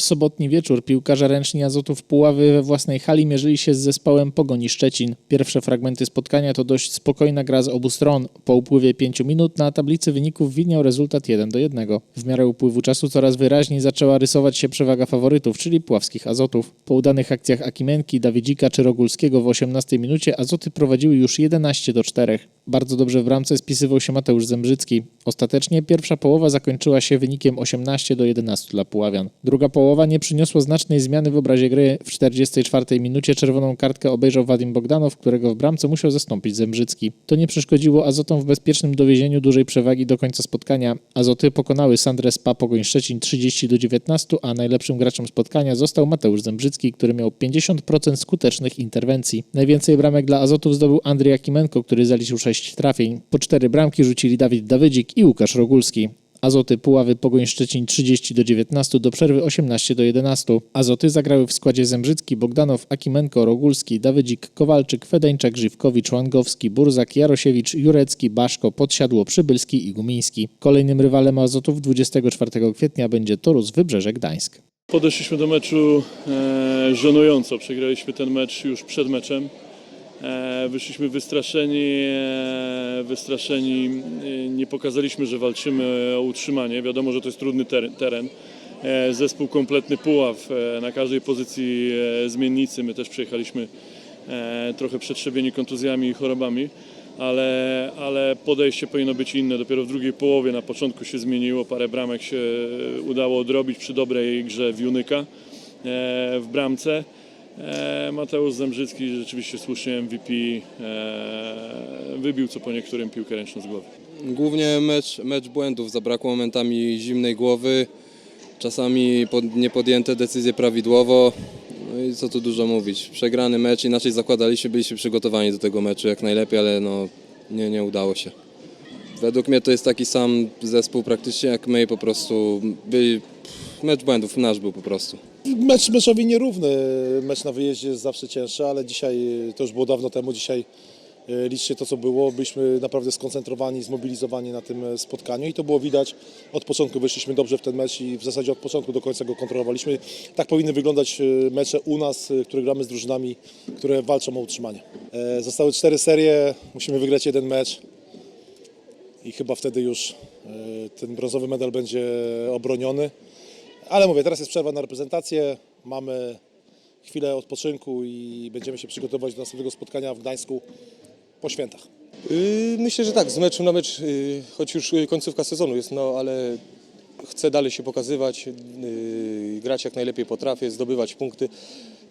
W sobotni wieczór piłkarze ręczni Azotów Puławy we własnej hali mierzyli się z zespołem Pogoni Szczecin. Pierwsze fragmenty spotkania to dość spokojna gra z obu stron. Po upływie pięciu minut na tablicy wyników widniał rezultat 1 do 1. W miarę upływu czasu coraz wyraźniej zaczęła rysować się przewaga faworytów, czyli puławskich Azotów. Po udanych akcjach Akimenki, Dawidzika czy Rogulskiego w 18 minucie Azoty prowadziły już 11 do 4. Bardzo dobrze w bramce spisywał się Mateusz Zembrzycki. Ostatecznie pierwsza połowa zakończyła się wynikiem 18 do 11 dla Puławian. Druga połowa nie przyniosła znacznej zmiany w obrazie gry. W 44 minucie czerwoną kartkę obejrzał Wadim Bogdanow, którego w bramce musiał zastąpić Zembrzycki. To nie przeszkodziło Azotom w bezpiecznym dowiezieniu dużej przewagi do końca spotkania. Azoty pokonały Sandrę Spa Pogoń Szczecin 30 do 19, a najlepszym graczem spotkania został Mateusz Zembrzycki, który miał 50% skutecznych interwencji. Najwięcej bramek dla Azotów zdobył Andrzej Akimenko, który zaliczył 6 trafień. Po cztery bramki rzucili Dawid Dawydzik i Łukasz Rogulski. Azoty Puławy Pogoń Szczecin 30 do 19, do przerwy 18 do 11. Azoty zagrały w składzie Zembrzycki, Bogdanow, Akimenko, Rogulski, Dawydzik, Kowalczyk, Fedeńczak, Żywkowicz, Łangowski, Burzak, Jarosiewicz, Jurecki, Baszko, Podsiadło, Przybylski i Gumiński. Kolejnym rywalem Azotów 24 kwietnia będzie Torus Wybrzeże Gdańsk. Podeszliśmy do meczu e, żenująco. Przegraliśmy ten mecz już przed meczem. E, wyszliśmy wystraszeni, e, wystraszeni. E, nie pokazaliśmy, że walczymy o utrzymanie. Wiadomo, że to jest trudny ter- teren. Zespół kompletny puław na każdej pozycji zmiennicy. My też przyjechaliśmy e, trochę przetrzebieni kontuzjami i chorobami. Ale, ale podejście powinno być inne. Dopiero w drugiej połowie, na początku się zmieniło. Parę bramek się udało odrobić przy dobrej grze Wiunyka w bramce. E, Mateusz Zembrzycki rzeczywiście słusznie MVP e, wybił co po niektórym piłkę ręczną z głowy. Głównie mecz, mecz błędów, zabrakło momentami zimnej głowy, czasami pod, niepodjęte decyzje prawidłowo. No i co tu dużo mówić. Przegrany mecz, inaczej zakładaliśmy, byliśmy przygotowani do tego meczu jak najlepiej, ale no, nie, nie udało się. Według mnie to jest taki sam zespół praktycznie jak my, po prostu byli, mecz błędów nasz był po prostu. Mecz meczowi nierówny. Mecz na wyjeździe jest zawsze cięższy, ale dzisiaj, to już było dawno temu, dzisiaj e, liczcie to, co było. Byliśmy naprawdę skoncentrowani, zmobilizowani na tym e, spotkaniu i to było widać. Od początku wyszliśmy dobrze w ten mecz i w zasadzie od początku do końca go kontrolowaliśmy. Tak powinny wyglądać e, mecze u nas, które gramy z drużynami, które walczą o utrzymanie. Zostały cztery serie, musimy wygrać jeden mecz i chyba wtedy już ten brązowy medal będzie obroniony. Ale mówię, teraz jest przerwa na reprezentację, mamy chwilę odpoczynku i będziemy się przygotowywać do następnego spotkania w Gdańsku po świętach. Yy, Myślę, że tak, z meczu na mecz, yy, choć już yy, końcówka sezonu jest, no ale chcę dalej się pokazywać, grać jak najlepiej potrafię, zdobywać punkty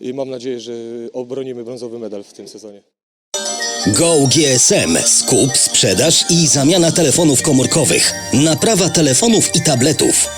i mam nadzieję, że obronimy brązowy medal w tym sezonie. Go GSM. Skup, sprzedaż i zamiana telefonów komórkowych. Naprawa telefonów i tabletów.